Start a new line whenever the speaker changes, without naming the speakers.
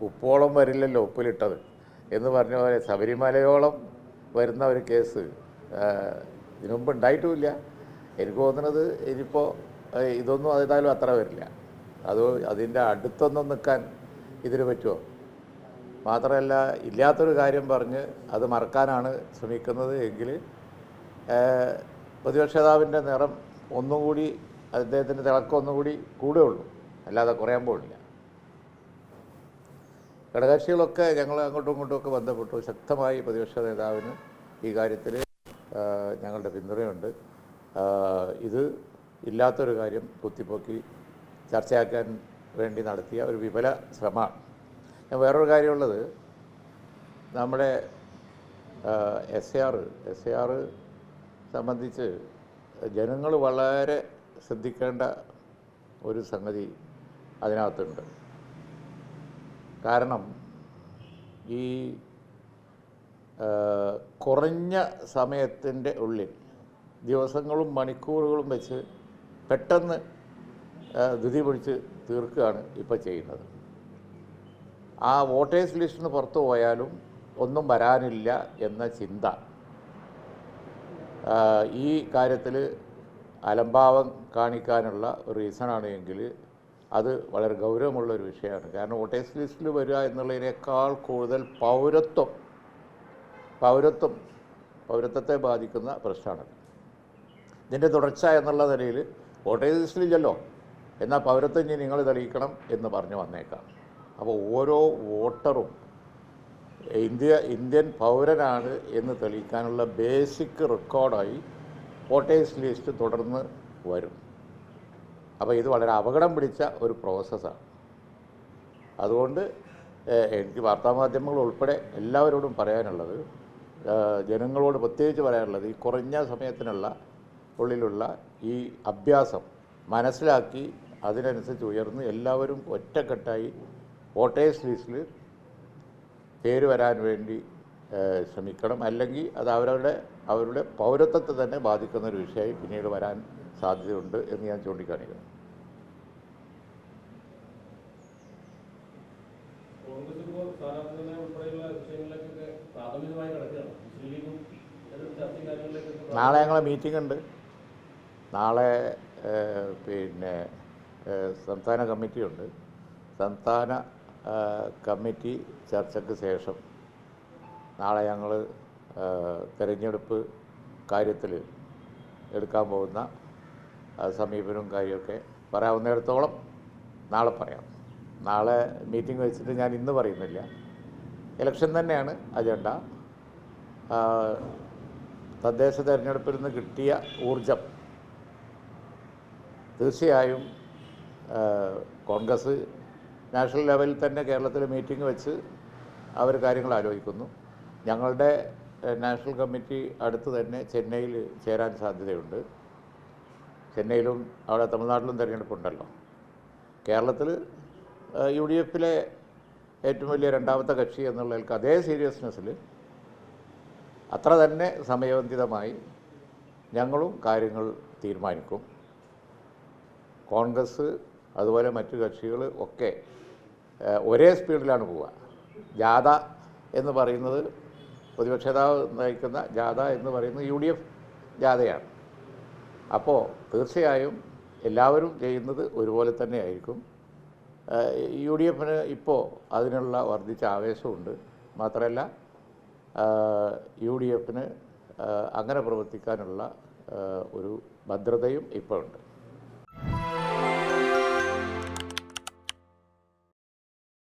ഉപ്പോളം വരില്ലല്ലോ ഉപ്പിലിട്ടത്. എന്ന് പറഞ്ഞ പോലെ ശബരിമലയോളം വരുന്ന ഒരു കേസ് ഇതിനുമുമ്പ് ഇതിനു മുമ്പ് ഉണ്ടായിട്ടുമില്ല. എനിക്ക് തോന്നുന്നത് ഇനിയിപ്പോൾ ഇതൊന്നും ഏതായാലും അത്ര വരില്ല. അത് അതിന്റെ അടുത്തൊന്നും നിൽക്കാൻ ഇതിന് പറ്റുമോ? മാത്രമല്ല ഇല്ലാത്തൊരു കാര്യം പറഞ്ഞ് അത് മറക്കാനാണ് ശ്രമിക്കുന്നത് എങ്കിൽ ഏഹ്, പ്രതിപക്ഷ നേതാവിന്റെ നിറം ഒന്നും കൂടി അദ്ദേഹത്തിന്റെ തിളക്കം ഒന്നും കൂടി കൂടുകയുള്ളൂ അല്ലാതെ കുറയാൻ പോകില്ല ഘടകകക്ഷികളൊക്കെ ഞങ്ങൾ അങ്ങോട്ടും ഇങ്ങോട്ടും ഒക്കെ ബന്ധപ്പെട്ടു. ശക്തമായി പ്രതിപക്ഷ നേതാവിന് ഈ കാര്യത്തിൽ ഞങ്ങളുടെ പിന്തുണയുണ്ട്. ഇത് ഇല്ലാത്തൊരു കാര്യം കുത്തിപ്പൊക്കി ചർച്ചയാക്കാൻ വേണ്ടി നടത്തിയ ഒരു വിപുല ശ്രമമാണ്. ഞാൻ വേറൊരു കാര്യമുള്ളത് നമ്മുടെ എസ് ആർ എസ് ആർ സംബന്ധിച്ച് ജനങ്ങൾ വളരെ ശ്രദ്ധിക്കേണ്ട ഒരു സംഗതി അതിനകത്തുണ്ട്. കാരണം ഈ കുറഞ്ഞ സമയത്തിന്റെ ഉള്ളിൽ ദിവസങ്ങളും മണിക്കൂറുകളും വെച്ച് പെട്ടെന്ന് ധൃതി പിടിച്ച് തീർക്കുകയാണ് ഇപ്പോൾ ചെയ്യുന്നത്. ആ വോട്ടേഴ്സ് ലിസ്റ്റിന് പുറത്തു പോയാലും ഒന്നും വരാനില്ല എന്ന ചിന്ത. ഈ കാര്യത്തിൽ അലംഭാവം കാണിക്കാനുള്ള റീസണാണ് എങ്കിൽ അത് വളരെ ഗൗരവമുള്ള ഒരു വിഷയമാണ്. കാരണം വോട്ടേഴ്സ് ലിസ്റ്റിൽ വരിക എന്നുള്ളതിനേക്കാൾ കൂടുതൽ പൗരത്വം പൗരത്വം പൗരത്വത്തെ ബാധിക്കുന്ന പ്രശ്നമാണ്. ഇതിന്റെ തുടർച്ച എന്നുള്ള നിലയിൽ വോട്ടേഴ്സ് ലിസ്റ്റിലില്ലല്ലോ എന്നാൽ പൗരത്വം ഇനി നിങ്ങൾ തെളിയിക്കണം എന്ന് പറഞ്ഞു വന്നേക്കാം. അപ്പോൾ ഓരോ വോട്ടറും ഇന്ത്യ ഇന്ത്യൻ പൗരനാണ് എന്ന് തെളിയിക്കാനുള്ള ബേസിക് റെക്കോർഡായി വോട്ടേഴ്സ് ലിസ്റ്റ് തുടർന്ന് വരും. അപ്പോൾ ഇത് വളരെ അപകടം പിടിച്ച ഒരു പ്രോസസ്സാണ്. അതുകൊണ്ട് എനിക്ക് വാർത്താമാധ്യമങ്ങൾ ഉൾപ്പെടെ എല്ലാവരോടും പറയാനുള്ളത് ജനങ്ങളോട് പ്രത്യേകിച്ച് പറയാനുള്ളത് ഈ കുറഞ്ഞ സമയത്തിനുള്ള ഉള്ളിലുള്ള ഈ അഭ്യാസം മനസ്സിലാക്കി അതിനനുസരിച്ച് ഉയർന്ന് എല്ലാവരും ഒറ്റക്കെട്ടായി വോട്ടേഴ്സ് ലിസ്റ്റിൽ പേര് വരാൻ വേണ്ടി ശ്രമിക്കണം. അല്ലെങ്കിൽ അത് അവരവരുടെ അവരുടെ പൗരത്വത്തെ തന്നെ ബാധിക്കുന്ന ഒരു വിഷയമായി പിന്നീട് വരാൻ സാധ്യതയുണ്ട് എന്ന് ഞാൻ ചൂണ്ടിക്കാണിക്കുന്നു. നാളെ ഞങ്ങളെ മീറ്റിംഗ് ഉണ്ട്. നാളെ പിന്നെ സംസ്ഥാന കമ്മിറ്റിയുണ്ട് സംസ്ഥാന കമ്മിറ്റി ചർച്ചയ്ക്ക് ശേഷം നാളെ ഞങ്ങൾ തെരഞ്ഞെടുപ്പ് കാര്യത്തിൽ എടുക്കാൻ പോകുന്ന സമീപനവും കാര്യമൊക്കെ പറയാവുന്നിടത്തോളം നാളെ പറയാം. നാളെ മീറ്റിംഗ് വെച്ചിട്ട് ഞാൻ ഇന്ന് പറയുന്നില്ല. ഇലക്ഷൻ തന്നെയാണ് അജണ്ട. തദ്ദേശ തെരഞ്ഞെടുപ്പിൽ നിന്ന് കിട്ടിയ ഊർജം തീർച്ചയായും കോൺഗ്രസ് നാഷണൽ ലെവലിൽ തന്നെ കേരളത്തിൽ മീറ്റിംഗ് വെച്ച് അവർ കാര്യങ്ങൾ ആലോചിക്കുന്നു. ഞങ്ങളുടെ നാഷണൽ കമ്മിറ്റി അടുത്ത് തന്നെ ചെന്നൈയിൽ ചേരാൻ സാധ്യതയുണ്ട്. ചെന്നൈയിലും അവിടെ തമിഴ്നാട്ടിലും തിരഞ്ഞെടുപ്പുണ്ടല്ലോ. കേരളത്തിൽ യു ഡി എഫിലെ ഏറ്റവും വലിയ രണ്ടാമത്തെ കക്ഷി എന്നുള്ളതിൽക്ക് അതേ സീരിയസ്നെസ്സിൽ അത്ര തന്നെ സമയബന്ധിതമായി ഞങ്ങളും കാര്യങ്ങൾ തീരുമാനിക്കും. കോൺഗ്രസ് അതുപോലെ മറ്റു കക്ഷികൾ ഒക്കെ ഒരേ സ്പീഡിലാണ് പോവുക. ജാഥ എന്ന് പറയുന്നത് പ്രതിപക്ഷ നേതാവ് നയിക്കുന്ന ജാഥ എന്ന് പറയുന്നത് യു ഡി എഫ് ജാഥയാണ്. അപ്പോൾ തീർച്ചയായും എല്ലാവരും ചെയ്യുന്നത് ഒരുപോലെ തന്നെ ആയിരിക്കും. യു ഡി എഫിന് ഇപ്പോൾ അതിനുള്ള വർദ്ധിച്ച ആവേശമുണ്ട്. മാത്രമല്ല യു ഡി എഫിന് അങ്ങനെ പ്രവർത്തിക്കാനുള്ള ഒരു ഭദ്രതയും ഇപ്പോൾ ഉണ്ട്.